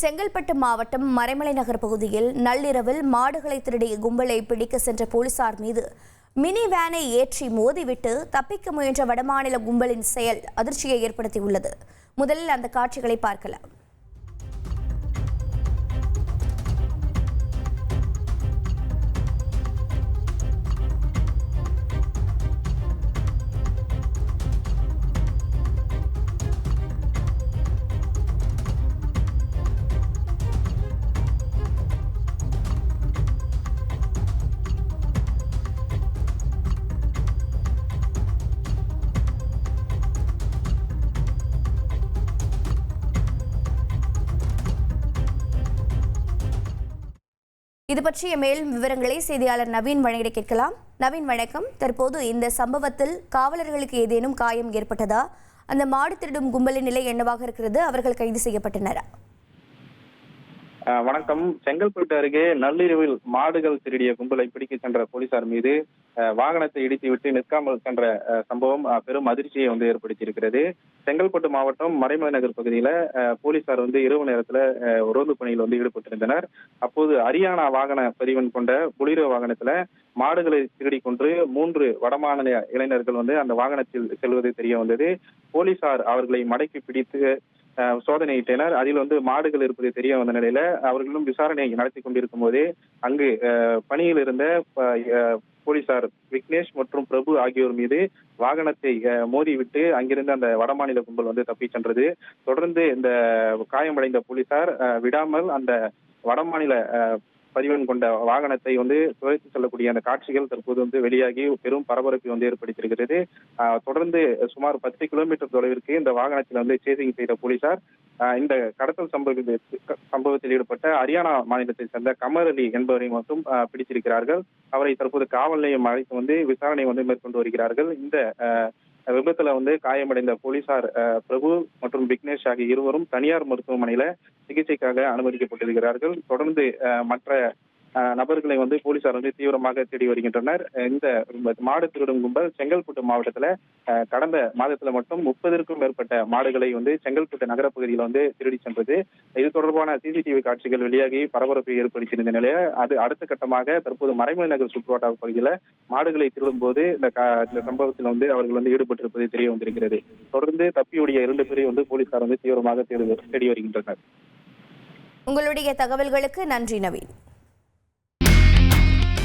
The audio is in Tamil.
செங்கல்பட்டு மாவட்டம் மறைமலை நகர் பகுதியில் நள்ளிரவில் மாடுகளை திருடிய கும்பலை பிடிக்க சென்ற போலீசார் மீது மினி வேனை ஏற்றி மோதிவிட்டு தப்பிக்க முயன்ற வடமாநில கும்பலின் செயல் அதிர்ச்சியை ஏற்படுத்தியுள்ளது. முதலில் அந்த காட்சிகளை பார்க்கலாம். இது பற்றிய மேலும் விவரங்களை செய்தியாளர் நவீன் வழங்கிட கேட்கலாம். நவீன் வணக்கம். தற்போது இந்த சம்பவத்தில் காவலர்களுக்கு ஏதேனும் காயம் ஏற்பட்டதா? அந்த மாடு திருடும் கும்பலின் நிலை என்னவாக இருக்கிறது? அவர்கள் கைது செய்யப்பட்டனரா? வணக்கம். செங்கல்பட்டு அருகே நள்ளிரவில் மாடுகள் திருடிய கும்பலை பிடிக்க சென்ற போலீசார் மீது வாகனத்தை வாகனத்தை இடித்துவிட்டு நிற்காமல் சென்ற சம்பவம் பெரும் அதிர்ச்சியை வந்து ஏற்படுத்தியிருக்கிறது. செங்கல்பட்டு மாவட்டம் மறைமலை நகர் பகுதியில போலீசார் வந்து இரவு நேரத்துல அஹ், ரோந்து பணியில் வந்து ஈடுபட்டிருந்தனர். அப்போது ஹரியானா வாகன பதிவன் கொண்ட புலிரோ வாகனத்துல மாடுகளை திருடி கொண்டு மூன்று வடமாநில இளைஞர்கள் வந்து அந்த வாகனத்தில் செல்வது தெரிய வந்தது. போலீசார் அவர்களை மடக்கி பிடித்து சோதனையிட்டனர் அதில் வந்து மாடுகள் இருப்பது தெரிய வந்த நிலையில அவர்களும் விசாரணை நடத்தி கொண்டிருக்கும் போதே அங்கு பணியில் இருந்த போலீசார் விக்னேஷ் மற்றும் பிரபு ஆகியோர் மீது வாகனத்தை மோதிவிட்டு அங்கிருந்து அந்த வடமாநில கும்பல் வந்து தப்பி சென்றது. தொடர்ந்து இந்த காயமடைந்த போலீசார் விடாமல் அந்த வடமாநில பதிவன் பதிவெண் கொண்ட வாகனத்தை வந்து துவைத்து செல்லக்கூடிய அந்த காட்சிகள் தற்போது வந்து வெளியாகி பெரும் பரபரப்பை வந்து ஏற்படுத்தியிருக்கிறது. தொடர்ந்து சுமார் பத்து கிலோமீட்டர் தொலைவிற்கு இந்த வாகனத்தில் வந்து சேசிங் செய்த போலீசார் இந்த கடத்தல் சம்பவத்தில் சம்பவத்தில் ஈடுபட்ட ஹரியானா மாநிலத்தை சேர்ந்த கமர் அலி என்பவரை மட்டும் பிடித்திருக்கிறார்கள். அவரை தற்போது காவல் நிலையம் அழைத்து வந்து விசாரணை வந்து மேற்கொண்டு வருகிறார்கள். இந்த விபத்துல வந்து காயமடைந்த போலீசார் பிரபு மற்றும் விக்னேஷ் ஆகிய இருவரும் தனியார் மருத்துவமனையில சிகிச்சைக்காக அனுமதிக்கப்பட்டிருக்கிறார்கள். தொடர்ந்து மற்ற நபர்களை வந்து போலீசார் வந்து தீவிரமாக தேடி வருகின்றனர். இந்த மாடு திருடும் கும்பல் செங்கல்பட்டு மாவட்டத்துல கடந்த மாதத்துல மட்டும் முப்பதற்கும் மேற்பட்ட மாடுகளை வந்து செங்கல்பட்டு நகர பகுதியில வந்து திருடி சென்றது. இது தொடர்பான சிசிடிவி காட்சிகள் வெளியாகி பரபரப்பை ஏற்படுத்தியிருந்த நிலையில அது அடுத்த கட்டமாக தற்போது மறைமலை நகர் சுற்றுவட்டார பகுதியில மாடுகளை திருடும் போது இந்த சம்பவத்தில் வந்து அவர்கள் வந்து ஈடுபட்டிருப்பது தெரிய வந்திருக்கிறது. தொடர்ந்து தப்பியுடைய இரண்டு பேரை வந்து போலீசார் வந்து தீவிரமாக தேடி வருகின்றனர். உங்களுடைய தகவல்களுக்கு நன்றி நவீன்.